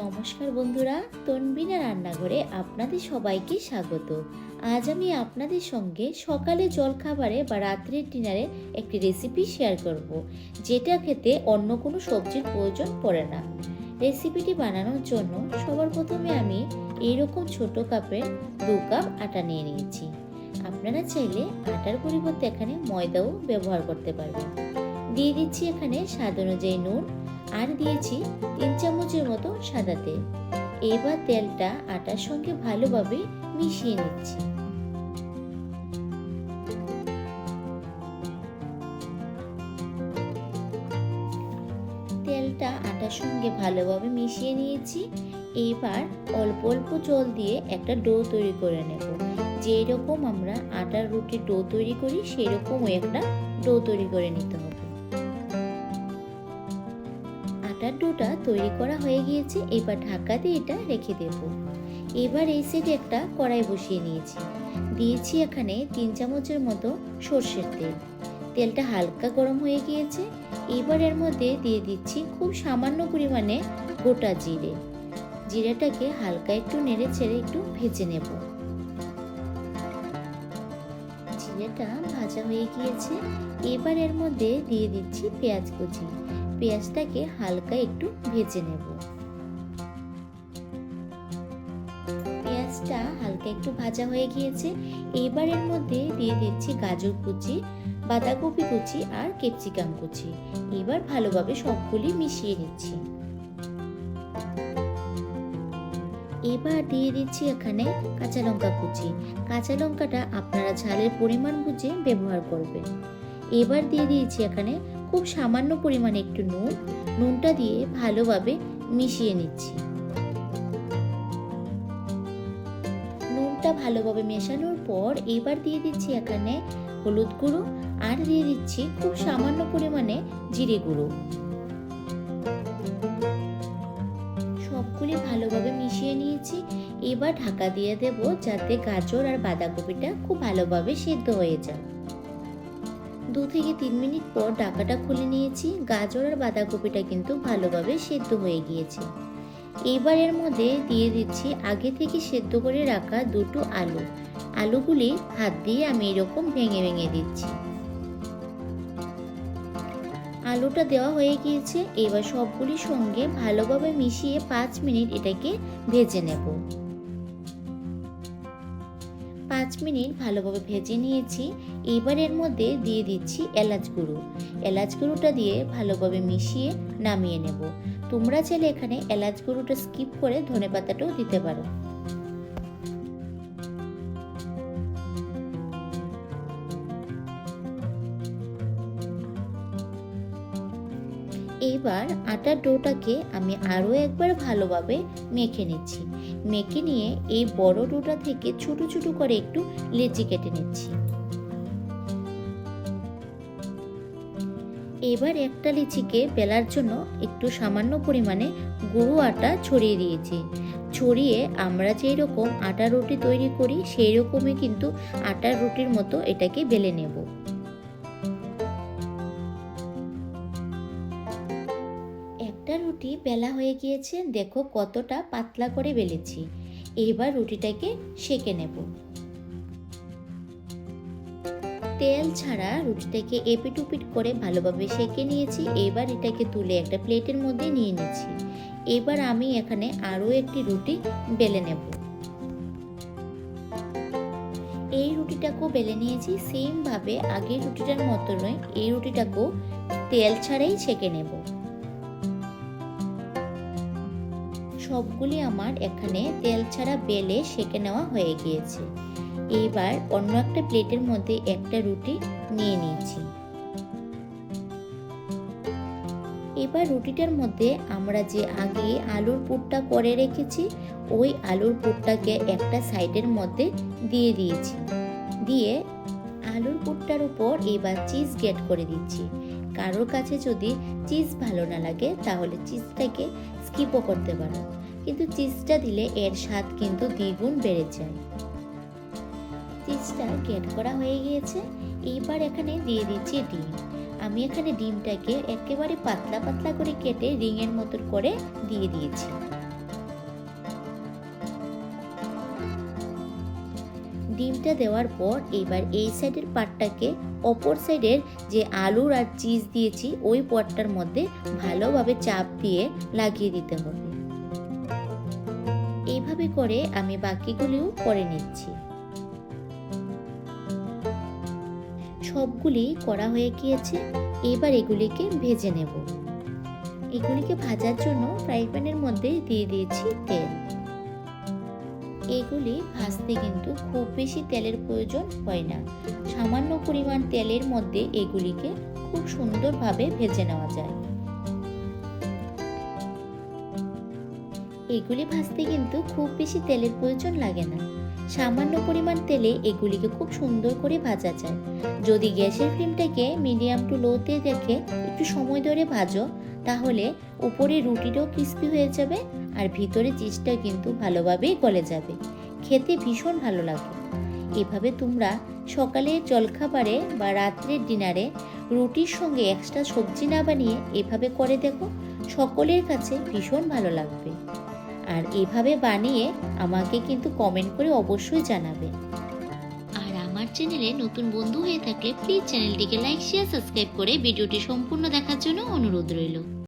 নমস্কার বন্ধুরা, তনবিনা রান্নাঘরে আপনাদের সবাইকে স্বাগত। আজ আমি আপনাদের সঙ্গে সকালে জলখাবারে বা রাত্রের ডিনারে একটি রেসিপি শেয়ার করব, যেটা খেতে অন্য কোনো সবজির প্রয়োজন পড়ে না। রেসিপিটি বানানোর জন্য সবার প্রথমে আমি এইরকম ছোট কাপের দু কাপ আটা নিয়ে নিয়েছি। আপনারা চাইলে আটার পরিবর্তে এখানে ময়দাও ব্যবহার করতে পারবেন। দিয়ে দিচ্ছি এখানে স্বাদ অনুযায়ী নুন আর দিয়েছি তিন চামচের মতো সাদা তেল। এবার তেলটা আটার সঙ্গে ভালোভাবে মিশিয়ে নিচ্ছি। তেলটা আটার সঙ্গে ভালোভাবে মিশিয়ে নিয়েছি। এবার অল্প অল্প জল দিয়ে একটা ডো তৈরি করে নেব। যেই রকম আমরা আটার রুটির ডো তৈরি করি সেই রকমই একটা ডো তৈরি করে নিতে হবে। আটার ডোটা তৈরি করা হয়ে গিয়েছে, এবার ঢাকা দিয়ে এটা রেখে দেব। এবার এই সাইডে একটা কড়াই বসিয়ে নিয়েছি। দিয়েছি এখানে তিন চামচের মতো সর্ষের তেল। তেলটা হালকা গরম হয়ে গিয়েছে, এবার এর মধ্যে দিয়ে দিচ্ছি খুব সামান্য পরিমাণে গোটা জিরে। জিরেটাকে হালকা একটু নেড়ে ছেড়ে একটু ভেজে নেব। জিরেটা ভাজা হয়ে গিয়েছে, এবার এর মধ্যে দিয়ে দিচ্ছি পেঁয়াজ কুচি। পেঁয়াজটাকে হালকা একটু ভেজে নেব। পেঁয়াজটা হালকা একটু ভাজা হয়ে গিয়েছে। এবার এর মধ্যে দিয়ে দিচ্ছি গাজর কুচি, বাঁধাকপি কুচি আর ক্যাপসিকাম কুচি। এবার ভালোভাবে সবগুলি মিশিয়ে নিচ্ছি। এবার দিয়ে দিচ্ছি এখানে কাঁচা লঙ্কা কুচি। কাঁচা লঙ্কাটা আপনারা ঝালের পরিমাণ বুঝে ব্যবহার করবেন। এবার দিয়ে দিয়েছি এখানে খুব সামান্য পরিমাণে একটু নুন, নুনটা দিয়ে ভালোভাবে মিশিয়ে নিচ্ছি। নুনটা ভালোভাবে মেশানোর পর এবার দিয়ে দিচ্ছি এখানে হলুদ গুঁড়ো আর দিয়ে দিচ্ছি খুব সামান্য পরিমাণে জিরে গুঁড়ো। সবগুলি ভালোভাবে মিশিয়ে নিয়েছি। এবার ঢাকা দিয়ে দেব যাতে গাজর আর বাঁধাকপিটা খুব ভালোভাবে সেদ্ধ হয়ে যায়। দু থেকে তিন মিনিট পর ঢাকাটা খুলে নিয়েছি। গাজর আর বাঁধাকপিটা কিন্তু ভালোভাবে সেদ্ধ হয়ে গিয়েছে। এবার এর মধ্যে দিয়ে দিচ্ছি আগে থেকে সেদ্ধ করে রাখা দুটো আলু। আলুগুলি হাত দিয়ে আমি এরকম ভেঙে ভেঙে দিচ্ছি। আলুটা দেওয়া হয়ে গিয়েছে। এবার সবগুলির সঙ্গে ভালোভাবে মিশিয়ে পাঁচ মিনিট এটাকে ভেজে নেব। পাঁচ মিনিট ভালোভাবে ভেজে নিয়েছি। এবার এর মধ্যে দিয়ে দিচ্ছি এলাচ গুঁড়ো। এলাচ গুঁড়োটা দিয়ে ভালোভাবে মিশিয়ে নামিয়ে নেব। তোমরা চাইলে এখানে এলাচ গুঁড়োটা স্কিপ করে ধনে পাতাটাও দিতে পারো। এবার আটার ডোটাকে আমি আরও একবার ভালোভাবে মেখে নিচ্ছি। মেখে নিয়ে এই বড় ডোটা থেকে ছোট ছোট করে একটু লেচি কেটে নিচ্ছি। এবার একটা লিচিকে বেলার জন্য একটু সামান্য পরিমাণে গুঁড়ো আটা ছড়িয়ে দিয়েছি। ছড়িয়ে আমরা যেই রকম আটা রুটি তৈরি করি, সেই রকমই কিন্তু আটার রুটির মতো এটাকে বেলে নেব। একটা রুটি বেলা হয়ে গিয়েছে, দেখো কতটা পাতলা করে বেলেছি। এবার রুটিটাকে সেকে নেব। তেল ছাড়া রুটিটাকে এপিট উপিট করে ভালোভাবে সেকে নিয়েছি। এবার এটাকে তুলে একটা প্লেটের মধ্যে নিয়ে নিচ্ছি। এবার আমি এখানে আরও একটি রুটি বেলে নেব। এই রুটিটাকেও বেলে নিয়েছি। সেমভাবে আগের রুটিটার মতো নয় এই রুটিটাকেও তেল ছাড়াই ছেঁকে নেব। সবগুলি আমার এখানে তেল ছাড়া বেলে সেকে নেওয়া হয়ে গিয়েছে। এইবার অন্য একটা প্লেটের মধ্যে একটা রুটি নিয়ে নিয়েছি। এবার রুটিটার মধ্যে আমরা যে আগে আলুর পুরটা করে রেখেছি, ওই আলুর পুরটাকে একটা সাইডের মধ্যে দিয়ে দিয়েছি। দিয়ে আলুর পুরটার উপর এবার চিজ গেট করে দিচ্ছি। কারোর কাছে যদি চিজ ভালো না লাগে, তাহলে চিজটাকে স্কিপও করতে পারো। কিন্তু চিজটা দিলে এর স্বাদ কিন্তু দ্বিগুণ বেড়ে যায়। চিজটা গেট করা হয়ে গিয়েছে। এইবার এখানে দিয়ে দিচ্ছি ডিম। আমি এখানে ডিমটাকে একেবারে পাতলা পাতলা করে কেটে রিংয়ের মতন করে দিয়ে দিয়েছি। ডিমটা দেওয়ার পর এবার এই সাইডের পাটটাকে অপর সাইডের যে আলুর আর চিজ দিয়েছি, ওই পটটার মধ্যে ভালোভাবে চাপ দিয়ে লাগিয়ে দিতে হবে। এইভাবে করে আমি বাকিগুলিও করে নিচ্ছি। সবগুলি করা হয়ে গিয়েছে, এবার এগুলিকে ভেজে নেব। এগুলিকে ভাজার জন্য ফ্রাই প্যানের মধ্যে দিয়ে দিয়েছি তেল। এগুলি ভাজতে কিন্তু খুব বেশি তেলের প্রয়োজন হয় না। সামান্য পরিমাণ তেলের মধ্যে এগুলিকে খুব সুন্দরভাবে ভেজে নেওয়া যায়। এগুলি ভাজতে কিন্তু খুব বেশি তেলের প্রয়োজন লাগে না। সামান্য পরিমাণ তেলে এগুলিকে খুব সুন্দর করে ভাজা যায়। যদি গ্যাসের ফ্লেমটাকে মিডিয়াম টু লোতে রেখে একটু সময় ধরে ভাজো, তাহলে উপরে রুটিটাও ক্রিস্পি হয়ে যাবে আর ভিতরে চিজটা কিন্তু ভালোভাবেই গলে যাবে। খেতে ভীষণ ভালো লাগে। এভাবে তোমরা সকালে জলখাবারে বা রাত্রের ডিনারে রুটির সঙ্গে এক্সট্রা সবজি না বানিয়ে এভাবে করে দেখো, সকলের কাছে ভীষণ ভালো লাগবে। আর এভাবে বানিয়ে আমাকে কিন্তু কমেন্ট করে অবশ্যই জানাবে। আর আমার চ্যানেলে নতুন বন্ধু হয়ে থাকলে প্লিজ চ্যানেলটিকে লাইক শেয়ার সাবস্ক্রাইব করে ভিডিওটি সম্পূর্ণ দেখার জন্য অনুরোধ রইল।